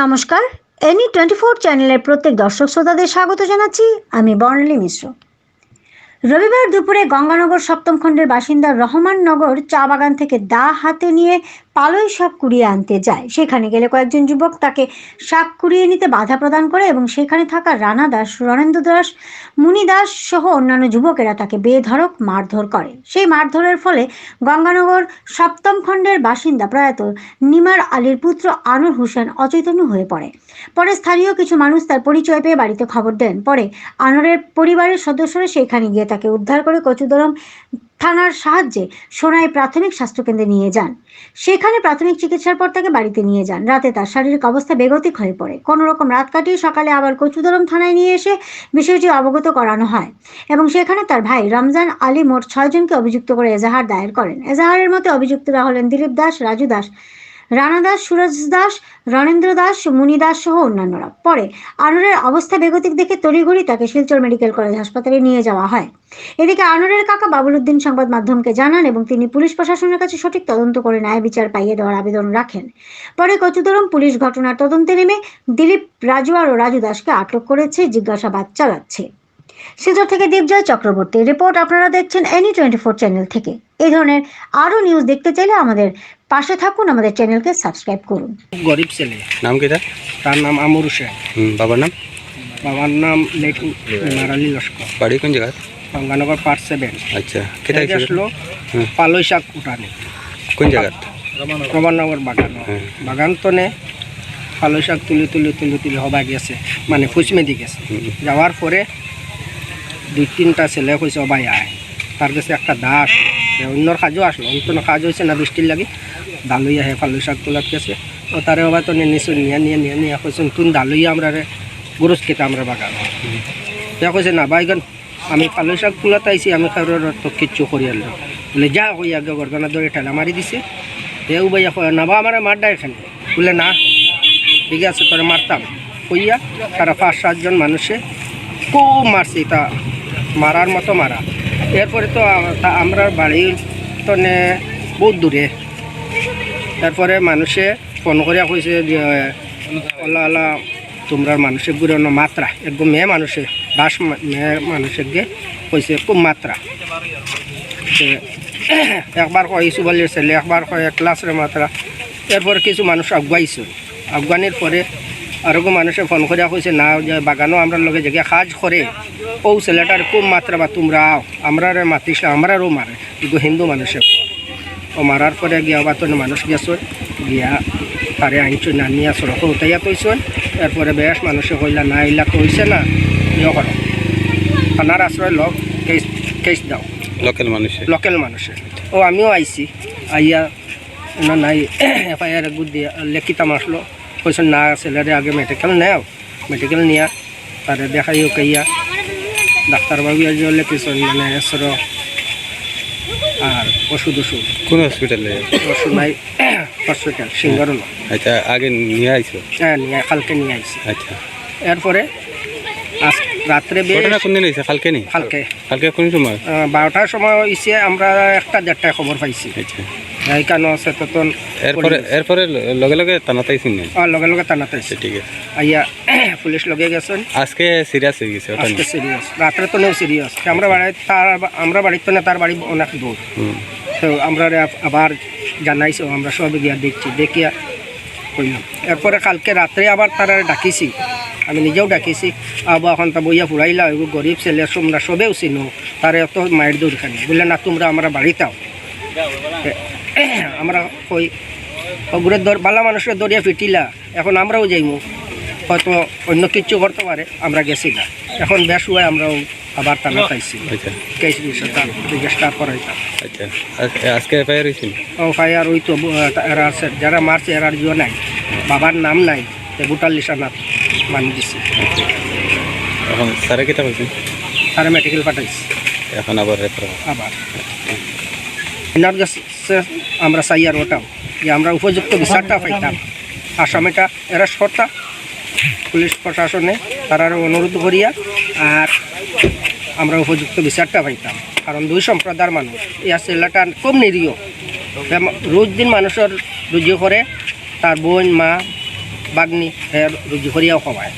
নমস্কার any twenty four চ্যানেলের প্রত্যেক দর্শক শ্রোতাদের স্বাগত জানাচ্ছি, আমি বর্ণালী মিশ্র। রবিবার দুপুরে গঙ্গানগর সপ্তম খণ্ডের বাসিন্দা রহমান নগর চা বাগান থেকে দা হাতে নিয়ে পালই শাক কুড়িয়ে আনতে যায়। সেখানে গেলে কয়েকজন যুবক তাকে শাক কুড়িয়ে নিতে বাধা প্রদান করে এবং সেখানে থাকা রানা দাস রণেন্দ্র দাস, মুনি দাস সহ অন্যান্য যুবকেরা তাকে বেধড়ক মারধর করে। সেই মারধরের ফলে গঙ্গানগর সপ্তম খণ্ডের বাসিন্দা প্রয়াত নিমার আলীর পুত্র আনোর হোসেন অচৈতন্য হয়ে পড়ে। পরে স্থানীয় কিছু মানুষ তার পরিচয় পেয়ে বাড়িতে খবর দেন। পরে আনোরের পরিবারের সদস্যরা সেখানে গিয়ে তাকে উদ্ধার করে কচুদরম থানার সাহায্যে সোনাই প্রাথমিক স্বাস্থ্যকেন্দ্রে নিয়ে যান। সেখানে প্রাথমিক চিকিৎসার পর তাকে বাড়িতে নিয়ে যান। রাতে তার শারীরিক অবস্থা বেগতিক হয়ে পড়ে। কোনো রকম রাত কাটিয়ে সকালে আবার কচুদরম থানায় নিয়ে এসে বিষয়টি অবগত করানো হয় এবং সেখানে তার ভাই রমজান আলী মোট ছয়জনকে অভিযুক্ত করে এজাহার দায়ের করেন। এজাহারের মতে অভিযুক্তরা হলেন দিলীপ দাস, রাজু দাস রানা দাস, সুরজ দাস, রণেন্দ্র দাস, মুনি দাস সহ অন্যান্যরা। পরে আনোরের অবস্থা বেগতিক দেখে তড়িঘড়ি তাকে শিলচর মেডিকেল কলেজ হাসপাতালে নিয়ে যাওয়া হয়। এদিকে আনোরের কাকা বাবুলউদ্দিন সংবাদ মাধ্যমকে জানান এবং তিনি পুলিশ প্রশাসনের কাছে সঠিক তদন্ত করে ন্যায় বিচার পাইয়ে দেওয়ার আবেদন রাখেন। পরে কচুদরম পুলিশ ঘটনার তদন্তে নেমে দিলীপ রাজুয়ার ও রাজু দাসকে আটক করেছে, জিজ্ঞাসাবাদ চালাচ্ছে। শিলচর থেকে দীপজয় চক্রবর্তী। রিপোর্ট আপনারা দেখছেন এনি টোয়েন্টি ফোর চ্যানেল থেকে। এই ধরনের আরও নিউজ দেখতে চাইলে আমাদের পাশে থাকুন আমাদের চ্যানেলকে সাবস্ক্রাইব করুন। গরিব ছেলে। নাম কি তার তার নাম আমর হোসেন বাবার নাম? বাবার নাম মারালি লস্কর। বাড়ি কোন জায়গা গঙ্গানগর পার্ট সেভেন। আচ্ছা কেটে আসলো পালই শাক উঠানে। কোন জায়গা রমানগর বাগান। বাগান তো নে পালই শাক তুলি তুলি তুলি তুলি হবা গেছে। মানে ফুচমেদি গেছে। যাওয়ার পরে দুই তিনটা ছেলে কইছে অবাই আয়। তার কাছে একটা দা আসলো। অন্যর কাজও আসলো অন্য কাজ হয়েছে না বৃষ্টির লাগি। দালুই আহে পালই শাক তোলার গেছে। ও তারে অবাই তো নিয়ে নিয়ে নিয়ে নিয়ে নিয়ে। কইছেন তুন দালুই আমরা গুরুজ খেতে আমরা বাগান। সে কইছে, না বাইগন আমি পালই শাক তোলাতে আইছি, আমি কারোর তো কিচ্ছু করি আনলো বলে, যা কই আগে গরগানা ধরে ঠেলা মারি দিছে। এও ভাইয়া নাবা আমার মারডা এখানে। বলে, না, ঠিক আছে, তোরে মারতাম। কইয়া তারা পাঁচ সাতজন মানুষে খুব মারছে তা মারার মতো মারা। এরপরে তো আমরা বাড়ি তো নে, বহুত দূরে। তারপরে মানুষে ফোন করিয়া কইছে যে ওলা ওলা তোমরা মানুষের গুড়ে মাত্রা। একদম মেয়ে মানুষে মা- মেয়ে মানুষের গে কইছে, খুব মাত্রা। একবার কইছু বলে ছেলে, একবার কয় ক্লাসের মাত্রা। এরপরে কিছু মানুষ আগুয়াইছে। আফগানির পরে আরও মানুষে ফোন করিয়া কইছে না যে বাগানও আমরা লগে জায়গা কাজ করে ও ছেলেটার খুব মাত্রা বা তোমরা আও আমরা মাতিস আমরারও মারে কিন্তু হিন্দু মানুষে ও মারার পরে গিয়া বা তো মানুষ গেছে গিয়া তারে আনছো না নিয়ে সড়ক উঠাইয়া কইছেন এরপরে বেশ মানুষে কইলা না ইলা তো হইছে না ইয়ে করো থানার আশ্রয় লগ কেস কেস দাও। লোকাল মানুষের লোকেল মানুষের ও আমিও আইছি। আইয়া না নাই এফআইআর দিয়া লেখিতাম আসলো কইছেন না ছেলেরে আগে মেডিকেল নেও। মেডিকেল নিয়া। তারে দেখাইও কইয়া। ডাক্তারবাবু জলে কিছু মানে এসর আর ওষুধ ওষুধ। কোন হসপিটালে ওষুধ নাই হসপিটাল সিঙ্গারুল আচ্ছা আগে নিয়ে আইছো হ্যাঁ নিয়ে কালকে নিয়ে আইছি আচ্ছা। এরপরে আজ রাত্রে বেশ ঘটনা কোন দিন হয়েছে কালকে নি? কালকে কালকে কোন সময়? বারোটার সময় হয়েছে আমরা একটা দেড়টায় খবর পাইছি। আচ্ছা। সচেতন এরপরে এরপরে লগে লগে আর লগে লগে টানাতে আচ্ছা ঠিক আছে। আইয়া পুলিশ লগে গেছেন। আজকে সিরিয়াস হয়ে গেছে ওটা আজকে সিরিয়াস রাত্রে তো নেই সিরিয়াস আমরা বাড়ি তার আমরা বাড়িতে না তার বাড়ি অনেক দূর তো আমরা আবার জানাইছো আমরা সব গিয়া দেখছি। দেখিয়া কইলাম এরপরে কালকে রাত্রে আবার তারা ডাকিছি। আমি নিজেও ডাকিছি। আবার এখন তা বইয়া ফুরাইলা এগুলো গরিব ছেলে তোমরা সবেও চিনো তারে অত মায়ের দূর খানি। বললে না তোমরা আমরা বাড়িতাও আমরা কই ওগুলো দর বালা মানুষের দরিয়া ফিটিলা এখন আমরাও যাইমু। হয়তো অন্য কিছু করতে পারে আমরা গেছি না এখন বেশ হয়ে আমরাও আবার টানা পাইছি কেস বিষয় তার রেজিস্টার করাইতাম আজকে এফআইআর হয়েছিল ও ফায়ার ওই তো এরা আছে যারা মারছে এরার জিও নাই বাবার নাম নাই তো বুটার লিসানাত মানি দিছি। এখন স্যারে কেটা বলছেন তারা মেডিকেল পাঠাইছি। এখন আবার রেফার আবার। এনার কাছে আমরা চাই আর ওটাও। যে আমরা উপযুক্ত বিচারটা পাইতাম। আসামিটা এরা সরতা পুলিশ প্রশাসনে তারা অনুরোধ করিয়া আর আমরা উপযুক্ত বিচারটা পাইতাম। কারণ দুই সম্প্রদায়ের মানুষ। ইয়া ছেলেটা খুব নিরীহ। রোজ দিন মানুষের রুজি করে। তার বোন মা বাগনি হে রুজি করিয়াও খাওয়ায়